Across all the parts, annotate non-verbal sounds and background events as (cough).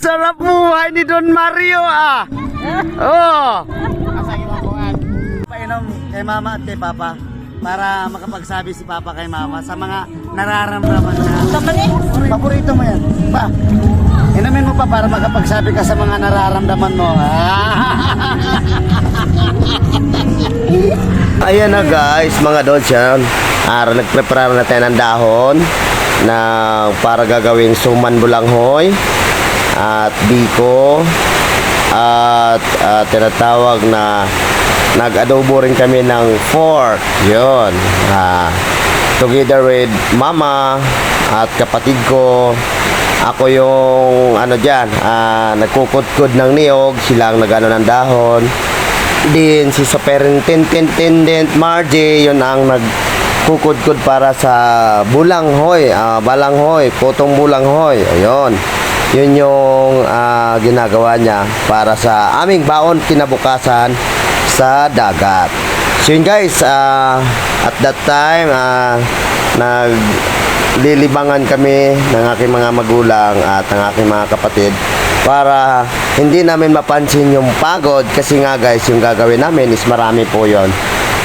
Sarap buhay ni Don Mario ah. Oh. Asa iwakungan. Painom kay mama at kay papa para makapagsabi si papa kay mama sa mga nararamdaman niya. Paborito mo yan. Pa. Inumin mo pa para makapagsabi ka sa mga nararamdaman mo. (laughs) Ayan na guys, mga dods yan. Ara nagprepare na tayo ng dahon na para gagawing suman bulanghoy at biko at ah, tinatawag na nag-adobo rin kami ng fork. Yun. Ah, together with mama at kapatid ko. Ako yung ano dyan, ah, nagkukudkud ng niyog, sila ang nagano ng dahon din si Superintendent Margie yun ang nagkukudkud para sa bulanghoy ah, balanghoy putong bulanghoy ayun yun yung ah, ginagawa niya para sa aming baon kinabukasan sa dagat. So yun guys ah, at that time ah, nag kami ng aking mga magulang at ng aking mga kapatid para hindi namin mapansin yung pagod. Kasi nga guys yung gagawin namin is marami po yon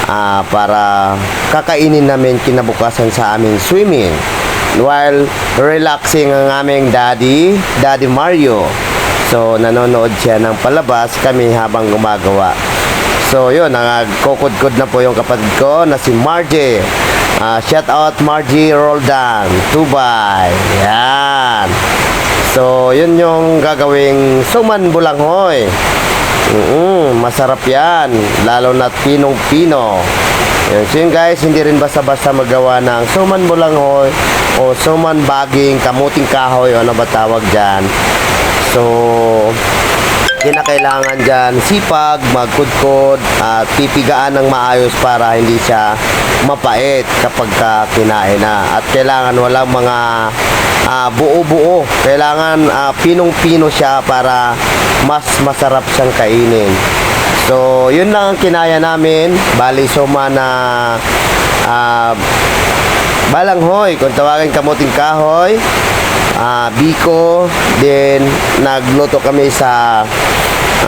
Ah, para kakainin namin kinabukasan sa aming swimming while relaxing ang aming daddy daddy Mario so nanonood siya ng palabas kami habang gumagawa So yun, nagkukudkod na po yung kapatid ko na si Margie. Ah, shout out Margie Roldan, Tubay. Yan. So yun yung gagawing suman bulanghoy. Mm masarap yan. Lalo na pinong-pino. Yun. So yun guys, hindi rin basta-basta magawa ng suman bulanghoy o suman baging, kamuting kahoy o ano ba tawag dyan. So, kinakailangan dyan sipag, magkudkod at pipigaan ng maayos para hindi siya mapait kapag ka kinain na. At kailangan walang mga ah, buo-buo. Kailangan ah, pinong-pino siya para mas masarap siyang kainin. So, yun lang ang kinaya namin. Bali, suma na ah, balanghoy, kung tawagin kamuting kahoy, ah, biko, then nagluto kami sa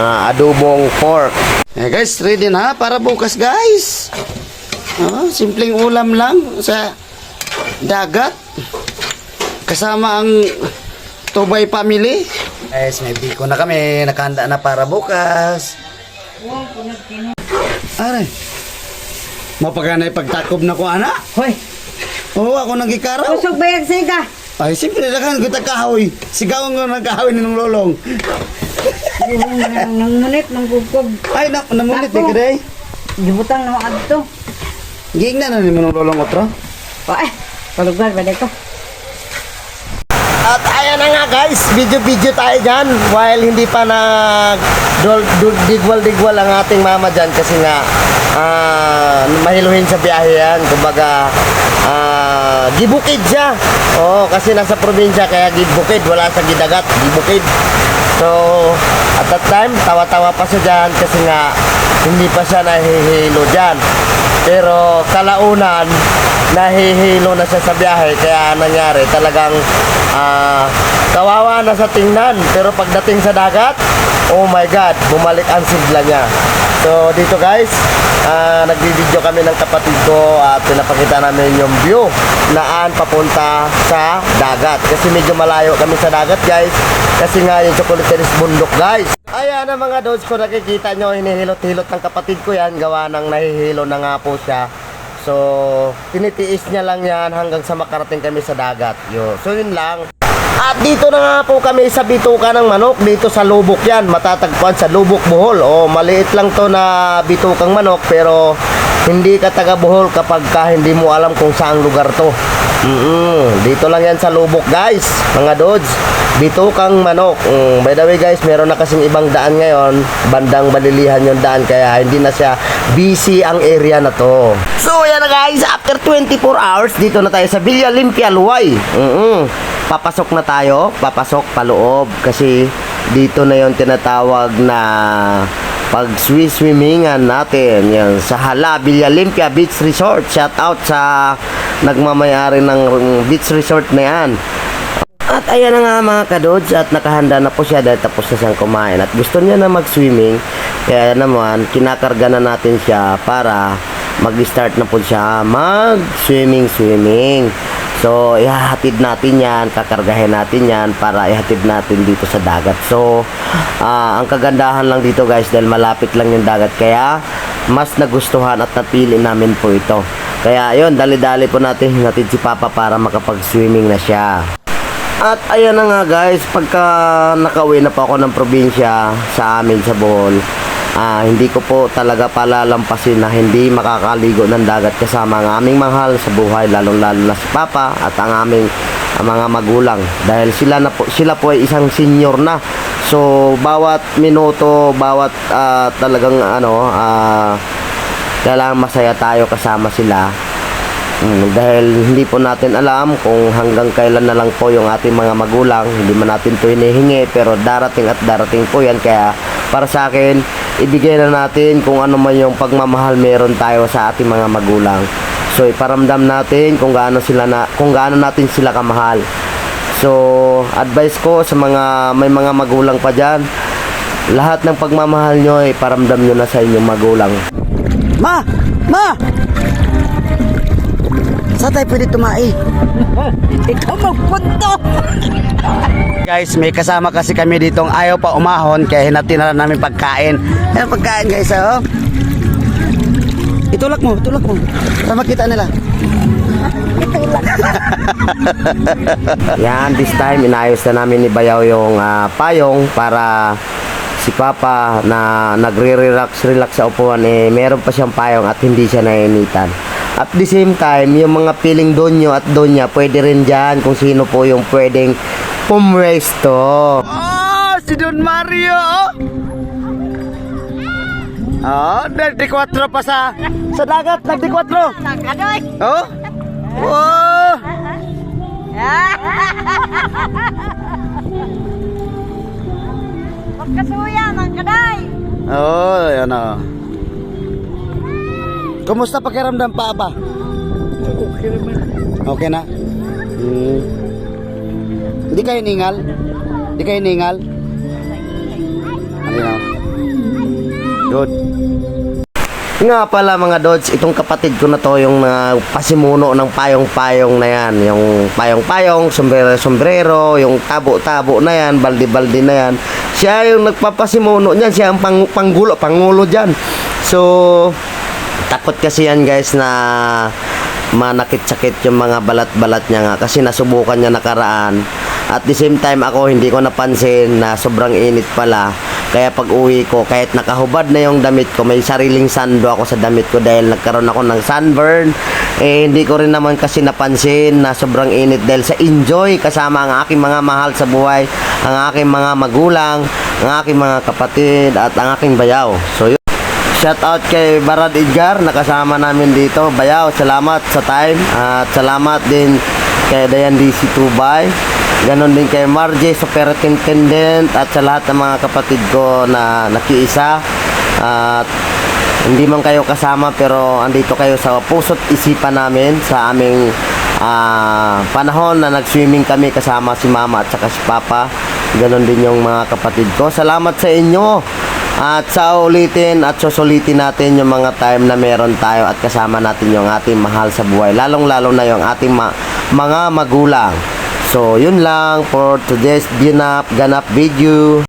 ah, adobong pork. Eh guys, ready na para bukas guys. Oh, simpleng ulam lang sa dagat. Kasama ang Tubay family. Guys, may biko na kami. Nakahanda na para bukas. Aray. Mapaganay pagtakob na ko, ana. Hoy, Oo, ako nagikaraw. usog bayag siga. Ay, simple na kan kita kahoy. Sigawan ko ng kahoy ni nung lolong. Yung nang nang munit, nang gugkog. Ay, na, namulit eh, kaday. Gibutang na mga adto. Giing na na ni mo nung lolong otro. Ay, palugar ba ko? At ayan na nga guys, video-video tayo dyan while hindi pa nag digwal-digwal ang ating mama dyan kasi nga ah, mahiluhin sa biyahe yan. Kumbaga, ah, gibukid siya. Oo, kasi nasa probinsya kaya gibukid, wala sa gidagat, gibukid. So, at that time, tawa-tawa pa siya dyan kasi nga hindi pa siya nahihilo dyan. Pero kalaunan, nahihilo na siya sa biyahe kaya nangyari talagang ah, kawawa na sa tingnan. Pero pagdating sa dagat oh my god bumalik ang sigla niya so dito guys ah, nagbi-video kami ng kapatid ko at pinapakita namin yung view naan papunta sa dagat kasi medyo malayo kami sa dagat guys kasi nga yung chocolateris bundok guys ayan ang mga dogs ko nakikita nyo hinihilot-hilot ng kapatid ko yan gawa ng nahihilo na nga po siya So, tinitiis niya lang yan hanggang sa makarating kami sa dagat. Yo. So, yun lang. At dito na nga po kami sa bituka ng manok. Dito sa Lubok yan. Matatagpuan sa Lubok, Bohol. O, maliit lang to na bitukang manok. Pero, hindi ka taga Bohol kapag ka hindi mo alam kung saang lugar to. Mm Dito lang yan sa Lubok, guys. Mga dods. Bitukang manok. Mm, by the way, guys, meron na kasing ibang daan ngayon. Bandang balilihan yung daan. Kaya hindi na siya busy ang area na to. So, yan na guys. After 24 hours, dito na tayo sa Villa Limpia, Luway. mm Papasok na tayo. Papasok paloob. Kasi dito na yung tinatawag na pag swimmingan natin yan sa Hala Villa Limpia Beach Resort shout out sa nagmamayari ng beach resort na yan At ayan na nga mga kadods at nakahanda na po siya dahil tapos na siyang kumain at gusto niya na mag-swimming kaya naman kinakarga na natin siya para mag-start na po siya mag-swimming swimming. So ihahatid natin yan, kakargahin natin yan para ihatid natin dito sa dagat. So ah, ang kagandahan lang dito guys dahil malapit lang yung dagat kaya mas nagustuhan at napili namin po ito. Kaya ayun, dali-dali po natin hinatid si Papa para makapag-swimming na siya. At ayan na nga guys, pagka nakauwi na po ako ng probinsya sa amin sa Bohol, ah, hindi ko po talaga palalampasin na hindi makakaligo ng dagat kasama ang aming mahal sa buhay, lalong lalo na si Papa at ang aming ang mga magulang. Dahil sila na po sila po ay isang senior na. So bawat minuto bawat ah, talagang ano ah, kailangan masaya tayo kasama sila Mm, dahil hindi po natin alam kung hanggang kailan na lang po yung ating mga magulang, hindi man natin to hinihingi pero darating at darating po yan kaya para sa akin, ibigay na natin kung ano man yung pagmamahal meron tayo sa ating mga magulang. So iparamdam natin kung gaano sila na kung gaano natin sila kamahal. So advice ko sa mga may mga magulang pa diyan, lahat ng pagmamahal nyo ay paramdam nyo na sa inyong magulang. Ma! Ma! Saan tayo pwede tumai? (laughs) Ikaw magpunto. Guys, may kasama kasi kami ditong ayaw pa umahon kaya hinati na lang namin pagkain. Ang pagkain guys, oh. Itulak mo, itulak mo. Para makita nila. (laughs) Yan, this time inayos na namin ni Bayaw yung ah, payong para si Papa na nagre-relax relax sa upuan eh meron pa siyang payong at hindi siya nainitan. At the same time, yung mga piling donyo at donya, pwede rin dyan kung sino po yung pwedeng pumresto. Oh, si Don Mario, oh. Oh, nagdi-4 pa sa sa dagat, nagdi-4. Nakadoy. Oh. Wow. Magkasuya, magkaday. Oh, yan oh. Kumusta pakiramdam pa ba? Okay naman. Okay na? Hmm. Hindi kayo ningal? Hindi kayo ningal? Ano? Good. Nga pala mga Dodge, itong kapatid ko na to yung uh, pasimuno ng payong-payong na yan. Yung payong-payong, sombrero-sombrero, yung tabo-tabo na yan, baldi-baldi na yan. Siya yung nagpapasimuno niyan, siya ang pang, panggulo, pangulo dyan. So, takot kasi yan guys na manakit-sakit yung mga balat-balat niya nga kasi nasubukan niya nakaraan. At the same time ako hindi ko napansin na sobrang init pala. Kaya pag uwi ko, kahit nakahubad na yung damit ko, may sariling sando ako sa damit ko dahil nagkaroon ako ng sunburn. Eh, hindi ko rin naman kasi napansin na sobrang init dahil sa enjoy kasama ang aking mga mahal sa buhay, ang aking mga magulang, ang aking mga kapatid at ang aking bayaw. So. Shout out kay Barad Edgar, nakasama namin dito. Bayaw, salamat sa time. At salamat din kay Dayan DC Tubay. Ganon din kay Margie, Superintendent. At sa lahat ng mga kapatid ko na nakiisa. At hindi man kayo kasama pero andito kayo sa puso't isipan namin sa aming ah, panahon na nag-swimming kami kasama si mama at saka si papa. Ganon din yung mga kapatid ko. Salamat sa inyo. At sa ulitin at susulitin natin yung mga time na meron tayo at kasama natin yung ating mahal sa buhay. Lalong-lalo na yung ating ma- mga magulang. So, yun lang for today's Ginap Ganap video.